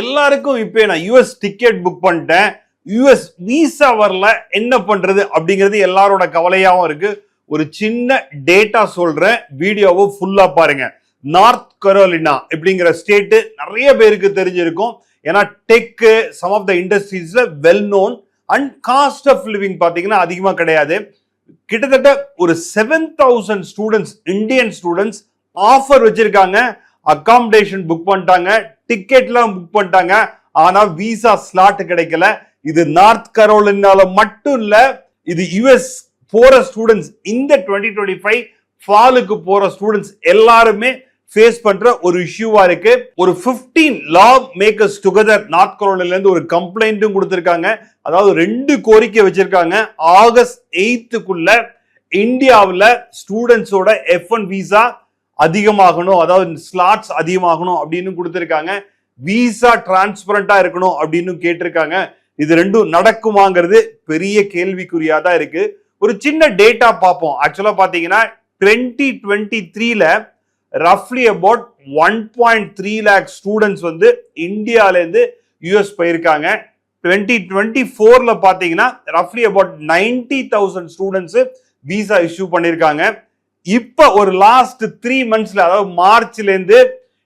எல்லாருக்கும் இப்போ நான் யூஎஸ் டிக்கெட் புக் பண்ணிட்டேன். யூஎஸ் விசா வரல என்ன பண்றது அப்படிங்கிறது எல்லாரோட கவலையாகவும் இருக்கு. ஒரு சின்ன டேட்டா சொல்றேன் வீடியோவை ஃபுல்லா பாருங்க. நார்த் கரோலினா அப்படிங்கிற ஸ்டேட்டு நிறைய பேருக்கு தெரிஞ்சிருக்கும். ஏன்னா tech some of the இண்டஸ்ட்ரீஸ்ல well known and cost of living பார்த்தீங்கன்னா அதிகமாக கிடையாது. கிட்டத்தட்ட ஒரு seven thousand students Indian students offer வச்சிருக்காங்க. அகாமடேஷன் புக் பண்ணிட்டாங்க. டிக்கெட்லாம் புக் பண்ணிட்டாங்க. ஆனா விசா ஸ்லாட் கிடைக்கல. இது நார்த் கரோலினால மட்டும் இல்ல இது யுஎஸ் போற ஸ்டூடெண்ட்ஸ் இந்த டுவெண்ட்டி டுவெண்ட்டி ஃபைவ் ஃபாலுக்கு போற ஸ்டூடெண்ட்ஸ் எல்லாருமே ஃபேஸ் பண்ற ஒரு இஷ்யூவா இருக்கு. ஒரு 15 லா மேக்கர்ஸ் டுகெதர் நார்த் கரோலினால இருந்து ஒரு கம்ப்ளைண்ட்டும் கொடுத்திருக்காங்க. அதாவது ரெண்டு கோரிக்கை வச்சிருக்காங்க. ஆகஸ்ட் எயித்துக்குள்ள இந்தியாவில் ஸ்டூடெண்ட்ஸோட எஃப் ஒன் விசா அதிகமாகணும் அதாவது ஸ்லாட்ஸ் அதிகமாகணும் அப்படின்னு கொடுத்துருக்காங்க. விசா டிரான்ஸ்பரண்டா இருக்கணும் அப்படின்னு கேட்டிருக்காங்க. இது ரெண்டும் நடக்குமாங்கிறது பெரிய கேள்விக்குறியா தான் இருக்கு. ஒரு சின்ன டேட்டா பார்ப்போம். ஆக்சுவலா பாத்தீங்கன்னா டுவெண்ட்டி டுவெண்ட்டி த்ரீல ரஃப்லி about one point three lakh students வந்து இந்தியாவிலேருந்து யூஎஸ் போயிருக்காங்க. டுவெண்ட்டி டுவெண்ட்டி ஃபோர்ல பாத்தீங்கன்னா ரஃப்லி about ninety thousand students visa issue பண்ணியிருக்காங்க. இப்ப ஒரு லாஸ்ட் த்ரீ மந்த்ஸ்ல அதாவது மார்ச்ல இருந்து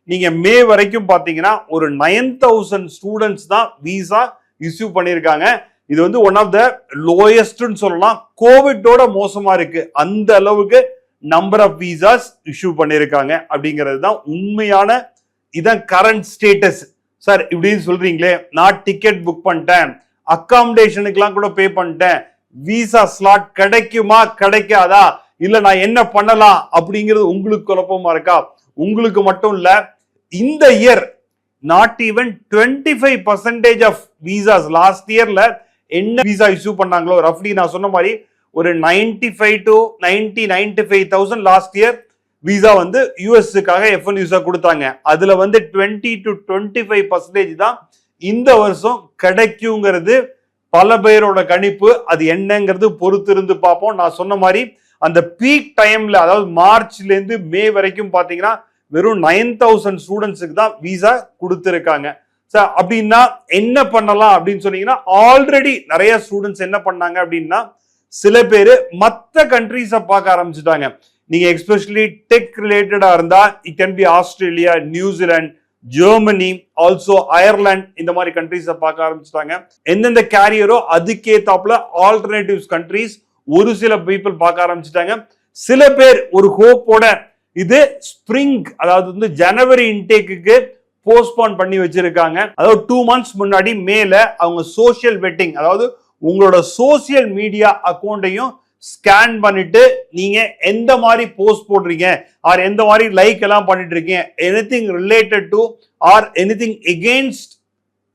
நீங்க மே வரைக்கும் பாத்தீங்கன்னா ஒரு நைன் தௌசண்ட் ஸ்டூடெண்ட்ஸ் தான் விசா இஷ்யூ பண்ணியிருக்காங்க இது வந்து ஒன் ஆஃப் த லோயஸ்ட்னு சொல்லலாம். கோவிட்டோட மோசமா இருக்கு. அந்த அளவுக்கு நம்பர் ஆஃப் விசாஸ் இஷ்யூ பண்ணியிருக்காங்க அப்படிங்கிறது தான் உண்மையான இதான் கரண்ட் ஸ்டேட்டஸ் சார் இப்படின்னு சொல்றீங்களே நான் டிக்கெட் புக் பண்ணிட்டேன். அக்காமடேஷனுக்குலாம் கூட பே பண்ணிட்டேன். விசா ஸ்லாட் கிடைக்குமா? கிடைக்காதா? இல்ல நான் என்ன பண்ணலாம் அப்படிங்கிறது உங்களுக்கு குழப்பமா இருக்கா? உங்களுக்கு மட்டும் இல்ல இந்த year not even twenty five percentage of visas last இயர்ல என்ன விசா இஷ்யூ பண்ணாங்களோ? ரஃப்லி நான் சொன்ன மாதிரி ஒரு ninety five to ninety ninety five thousand last year visa வந்து யூஎஸ்க்காக எஃப்என் விசா கொடுத்தாங்க. அதுல வந்து twenty to twenty five percentage தான் இந்த வருஷம் கிடைக்குங்கிறது பல பேரோட கணிப்பு. அது என்னங்கிறது பொறுத்திருந்து பார்ப்போம். நான் சொன்ன மாதிரி அந்த பீக் டைம்ல அதாவது மார்ச்ல இருந்து மே வரைக்கும் பாத்தீங்கன்னா வெறும் நைன் தௌசண்ட் ஸ்டூடெண்ட்ஸுக்கு தான் விசா கொடுத்துருக்காங்க. சார் அப்படின்னா என்ன பண்ணலாம் அப்படின்னு சொன்னீங்கன்னா ஆல்ரெடி நிறைய ஸ்டூடெண்ட்ஸ் என்ன பண்ணாங்க அப்படின்னா சில பேர் மற்ற கண்ட்ரீஸை பார்க்க ஆரம்பிச்சுட்டாங்க. நீங்க எக்ஸ்பெஷலி டெக் ரிலேட்டடா இருந்தா it can be Australia New Zealand Germany also Ireland இந்த மாதிரி கண்ட்ரீஸை பார்க்க ஆரம்பிச்சிட்டாங்க. எந்தெந்த கேரியரோ அதுக்கேத்தாப்புல ஆல்டர்னேட்டிவ்ஸ் கண்ட்ரீஸ் ஒரு சில பீப்புள் பார்க்க ஆரம்பிச்சிட்டாங்க. சில பேர் ஒரு ஹோப்போட இது ஸ்ப்ரிங் அதாவது வந்து ஜனவரி இன்டேக்குக்கு போஸ்ட்போன் பண்ணி வச்சிருக்காங்க. அதாவது டூ மந்த்ஸ் முன்னாடி மேல அவங்க சோஷியல் வெட்டிங் அதாவது உங்களோட சோசியல் மீடியா அக்கௌண்ட்டையும் ஸ்கேன் பண்ணிட்டு நீங்க எந்த மாதிரி போஸ்ட் போடுறீங்க ஆர் எந்த மாதிரி லைக் எல்லாம் பண்ணிட்டு இருக்கீங்க anything related to or anything against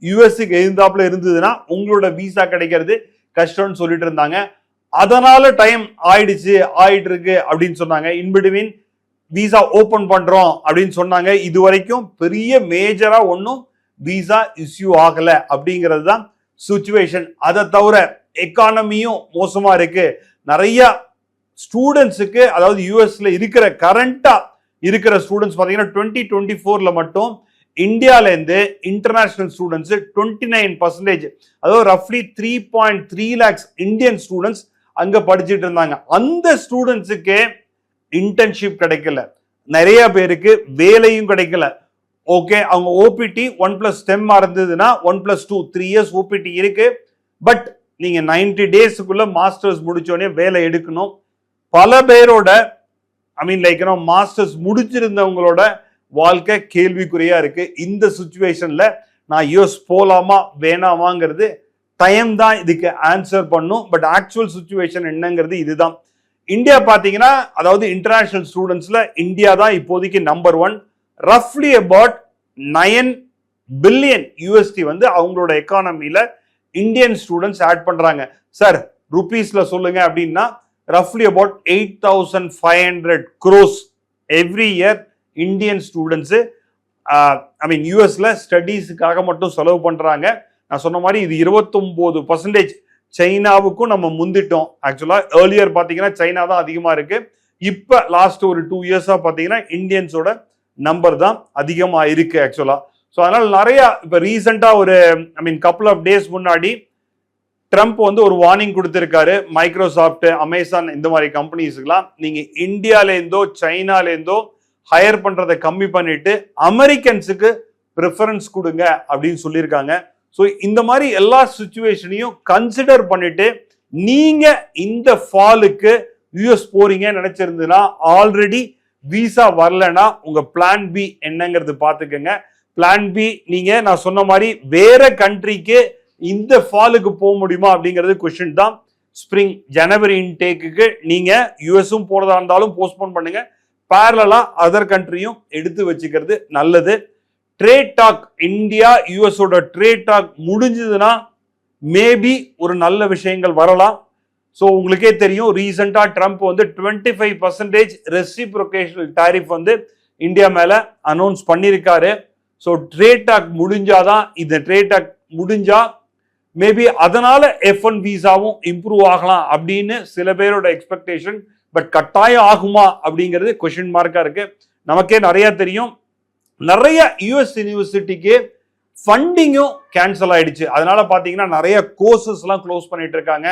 யூஎஸ்க்கு இருந்தாப்புல இருந்ததுன்னா உங்களோட விசா கிடைக்கிறது கஷ்டம்னு சொல்லிட்டு இருந்தாங்க. அதனால டைம் ஆயிடுச்சு ஆயிட்டு இருக்கு அப்படின்னு சொன்னாங்க. இன்பிட்வீன் விசா ஓபன் பண்றோம் அப்படின்னு சொன்னாங்க. இது வரைக்கும் பெரிய மேஜரா ஒன்றும் விசா இஷ்யூ ஆகல அப்படிங்கிறது தான் சுச்சுவேஷன் அதை தவிர எக்கானமியும் மோசமா இருக்கு. நிறைய ஸ்டூடெண்ட்ஸுக்கு அதாவது யூஎஸ்ல இருக்கிற கரண்டா இருக்கிற ஸ்டூடெண்ட்ஸ் பார்த்தீங்கன்னா டுவெண்ட்டி டுவெண்ட்டி ஃபோர்ல மட்டும் இந்தியாவிலேருந்து international students twenty nine percentage அதாவது ரஃப்லி three point three lakhs Indian students அங்க படிச்சுட்டு இருந்தாங்க. அந்த ஸ்டூடெண்ட்ஸுக்கு இன்டர்ன்ஷிப் கிடைக்கல. நிறைய பேருக்கு வேலையும் கிடைக்கல. ஓகே அவங்க ஓபிடி ஒன் பிளஸ் ஸ்டெம்மா இருந்ததுன்னா one plus two three years OPT இருக்கு. பட் நீங்க நைன்டி டேஸுக்குள்ள மாஸ்டர்ஸ் முடிச்சோடனே வேலை எடுக்கணும். பல பேரோட ஐ மீன் லைக் மாஸ்டர்ஸ் முடிச்சிருந்தவங்களோட வாழ்க்கை கேள்விக்குறியா இருக்கு. இந்த சுச்சுவேஷன்ல நான் யூஎஸ் போலாமா? வேணாமாங்கிறது டைம் தான் இதுக்கு ஆன்சர் பண்ணும். பட் ஆக்சுவல் சுச்சுவேஷன் என்னங்கிறது இதுதான். இந்தியா பார்த்தீங்கன்னா அதாவது இன்டர்நேஷனல் ஸ்டூடெண்ட்ஸில் இந்தியா தான் இப்போதைக்கு நம்பர் ஒன் ரஃப்லி அபவுட் நயன் பில்லியன் யூஎஸ்டி வந்து அவங்களோட எக்கானமியில் இந்தியன் ஸ்டூடெண்ட்ஸ் ஆட் பண்ணுறாங்க சார் ருபீஸில் சொல்லுங்க அப்படின்னா ரஃப்லி about eight thousand five hundred crores every year Indian students I mean யூஎஸில் ஸ்டடீஸுக்காக மட்டும் செலவு பண்ணுறாங்க நான் சொன்ன மாதிரி இது இருபத்தொம்போது பர்சன்டேஜ் சைனாவுக்கும் நம்ம முந்திட்டோம். ஆக்சுவலாக ஏர்லியர் பார்த்தீங்கன்னா சைனா தான் அதிகமாக இருக்குது இப்போ லாஸ்ட் ஒரு டூ இயர்ஸாக பார்த்தீங்கன்னா இந்தியன்ஸோட நம்பர் தான் அதிகமாக இருக்குது ஆக்சுவலாக ஸோ அதனால் நிறையா இப்போ ரீசெண்டாக ஒரு I mean couple of days முன்னாடி ட்ரம்ப் வந்து ஒரு வார்னிங் கொடுத்துருக்காரு. மைக்ரோசாஃப்ட் அமேசான் இந்த மாதிரி கம்பெனிஸ்க்குலாம் நீங்கள் இந்தியாலேருந்தோ சைனாலேருந்தோ ஹையர் பண்ணுறதை கம்மி பண்ணிட்டு அமெரிக்கன்ஸுக்கு ப்ரிஃபரன்ஸ் கொடுங்க அப்படின்னு சொல்லியிருக்காங்க. ஸோ இந்த மாதிரி எல்லா சுச்சுவேஷனையும் கன்சிடர் பண்ணிட்டு நீங்க இந்த ஃபாலுக்கு யூஎஸ் போறீங்க நினைச்சிருந்ததுன்னா ஆல்ரெடி விசா வரலன்னா உங்க பிளான் பி என்னங்கிறது பார்த்துக்கோங்க. பிளான் பி நீங்க நான் சொன்ன மாதிரி வேற கண்ட்ரிக்கு இந்த ஃபாலுக்கு போக முடியுமா அப்படிங்கிறது கொஸ்டின் தான். ஸ்ப்ரிங் ஜனவரி இன்டேக்குக்கு நீங்க யூஎஸும் போறதா இருந்தாலும் போஸ்ட்போன் பண்ணுங்க. பேரலா அதர் கண்ட்ரியும் எடுத்து வச்சுக்கிறது நல்லது. ட்ரேட் டாக் இந்தியா யூஎஸோட ட்ரேட் டாக் முடிஞ்சதுன்னா மேபி ஒரு நல்ல விஷயங்கள் வரலாம். ஸோ உங்களுக்கே தெரியும் ரீசெண்டாக ட்ரம்ப் வந்து twenty five percentage reciprocational tariff வந்து இந்தியா மேலே அனௌன்ஸ் பண்ணியிருக்காரு ஸோ ட்ரேட் டாக் முடிஞ்சாதான் இந்த ட்ரேட் டாக் முடிஞ்சா மேபி அதனால எஃப் ஒன் விசாவும் இம்ப்ரூவ் ஆகலாம் அப்படின்னு சில பேரோட எக்ஸ்பெக்டேஷன் பட் கட்டாயம் ஆகுமா அப்படிங்கிறது கொஷின் மார்க்காக இருக்கு. நமக்கே நிறைய தெரியும். நிறைய யூஎஸ் யூனிவர்சிட்டிக்கு ஃபண்டிங்கும் கேன்சல் ஆயிடுச்சு. அதனால பார்த்தீங்கன்னா நிறைய கோர்சஸ்லாம் க்ளோஸ் பண்ணிட்டு இருக்காங்க.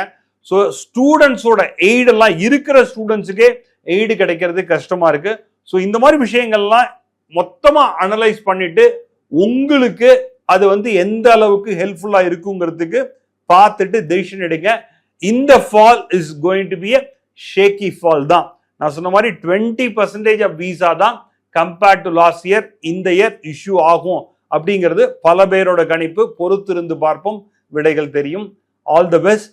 ஸோ ஸ்டூடெண்ட்ஸோட எய்டெல்லாம் இருக்கிற ஸ்டூடெண்ட்ஸுக்கே எய்டு கிடைக்கிறது கஷ்டமா இருக்கு. ஸோ இந்த மாதிரி விஷயங்கள்லாம் மொத்தமாக அனலைஸ் பண்ணிட்டு உங்களுக்கு அது வந்து எந்த அளவுக்கு ஹெல்ப்ஃபுல்லாக இருக்குங்கிறதுக்கு பார்த்துட்டு டெசிஷன் எடுங்க. இந்த fall is going to be a shaky fall தான். நான் சொன்ன மாதிரி டுவெண்ட்டி பர்சன்டேஜ் ஆஃப் விசா தான் கம்பேர்ட் டு லாஸ்ட் இயர் இந்த இயர் இஷ்யூ ஆகும். அப்படிங்கிறது பல பேரோட கணிப்பு பொறுத்திருந்து பார்ப்போம். விடைகள் தெரியும். All the best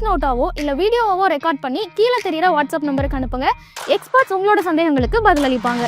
வாய்ஸ் நோட்டாவோ இல்ல வீடியோவாவோ ரெக்கார்ட் பண்ணி கீழே தெரியிற வாட்ஸ்அப் நம்பருக்கு அனுப்புங்க. எக்ஸ்பர்ட்ஸ் உங்களோட சந்தேகங்களுக்கு பதிலளிப்பாங்க.